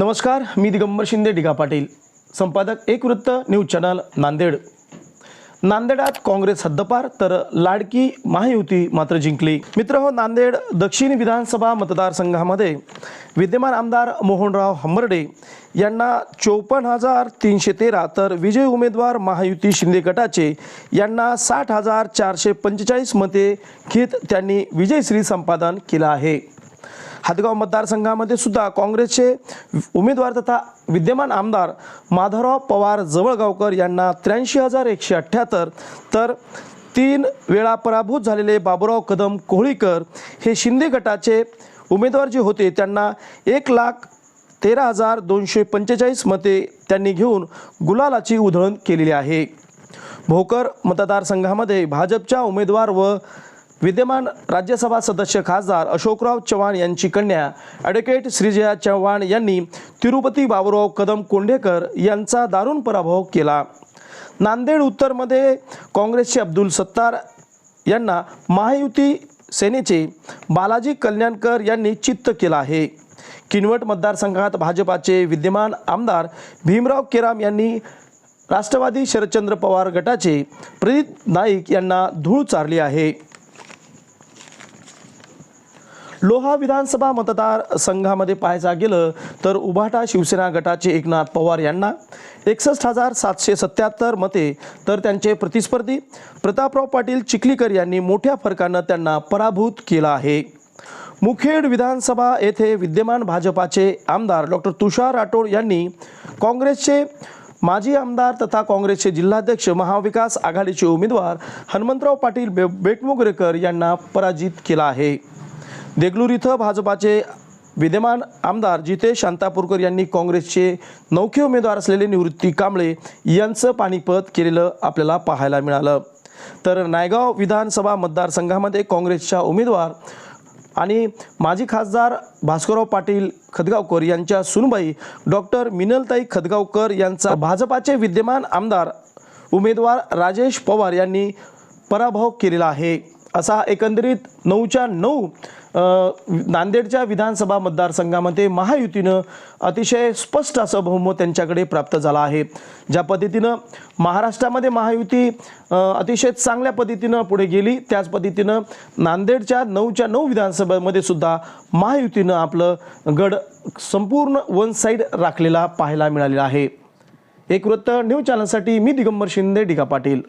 नमस्कार मी दिगंबर शिंदे डिगा पाटील. संपादक एक वृत्त न्यूज चॅनल नांदेड. नांदेडात काँग्रेस हद्दपार तर लाडकी महायुती मात्र जिंकली. मित्र हो नांदेड दक्षिण विधानसभा मतदारसंघामध्ये विद्यमान आमदार मोहनराव हंबर्डे यांना चोपन्न हजार तीनशे तेरा तर विजय उमेदवार महायुती शिंदे गटाचे यांना साठ हजार चारशे पंचेचाळीस मते घेत त्यांनी विजयश्री संपादन केलं आहे. हदगाव मतदारसंघामध्ये सुद्धा काँग्रेसचे उमेदवार तथा विद्यमान आमदार माधवराव पवार जवळगावकर यांना त्र्याऐंशी हजार एकशे अठ्ठ्याहत्तर तर तीन वेळा पराभूत झालेले बाबुराव कदम कोहळीकर हे शिंदे गटाचे उमेदवार जे होते त्यांना एक लाख तेरा हजार दोनशे पंचेचाळीस मते त्यांनी घेऊन गुलालाची उधळण केलेली आहे. भोकर मतदारसंघामध्ये भाजपच्या उमेदवार व विद्यमान राज्यसभा सदस्य खासदार अशोकराव चव्हाण यांची कन्या ॲडव्होकेट श्रीजया चव्हाण यांनी तिरुपती बाबुराव कदम कोंढेकर यांचा दारुण पराभव केला. नांदेड उत्तरमध्ये काँग्रेसचे अब्दुल सत्तार यांना महायुती सेनेचे बालाजी कल्याणकर यांनी चित्त केला आहे. किनवट मतदारसंघात भाजपाचे विद्यमान आमदार भीमराव केराम यांनी राष्ट्रवादी शरदचंद्र पवार गटाचे प्रदीप नाईक यांना धूळ चारली आहे. लोहा विधानसभा मतदार संघामध्ये पाहायचा गेलं तर उभाटा शिवसेना गटाचे एकनाथ पवार यांना एकसष्ट हजार सातशे सत्याहत्तर मते तर त्यांचे प्रतिस्पर्धी. प्रतापराव पाटील चिखलीकर यांनी मोठ्या फरकानं त्यांना पराभूत केला आहे. मुखेड विधानसभा येथे विद्यमान भाजपाचे आमदार डॉक्टर तुषार राठोड यांनी काँग्रेसचे माजी आमदार तथा काँग्रेसचे जिल्हाध्यक्ष महाविकास आघाडीचे उमेदवार हनुमंतराव पाटील बे बेटमुगरेकर यांना पराजित केला आहे. देगलूर इथं भाजपाचे विद्यमान आमदार जितेश शांतापूरकर यांनी काँग्रेसचे नौखे उमेदवार असलेले निवृत्ती कांबळे यांचं पाणीपत केलेलं आपल्याला पाहायला मिळालं. तर नायगाव विधानसभा मतदारसंघामध्ये काँग्रेसच्या उमेदवार आणि माजी खासदार भास्करराव पाटील खदगावकर यांच्या सुनबाई डॉक्टर मिनलताई खदगावकर यांचा भाजपाचे विद्यमान आमदार उमेदवार राजेश पवार यांनी पराभव केलेला आहे. असा एकंदरीत नऊच्या नऊ नांदेडच्या विधानसभा मतदारसंघामध्ये महायुतीनं अतिशय स्पष्ट असं बहुमत त्यांच्याकडे प्राप्त झालं आहे. ज्या पद्धतीनं महाराष्ट्रामध्ये महायुती अतिशय चांगल्या पद्धतीनं पुढे गेली त्याच पद्धतीनं नांदेडच्या नऊच्या नऊ विधानसभेमध्ये सुद्धा महायुतीनं आपलं गड संपूर्ण वन साईड राखलेला पाहायला मिळालेला आहे. एक वृत्त न्यूज चॅनलसाठी मी दिगंबर शिंदे डिगा पाटील.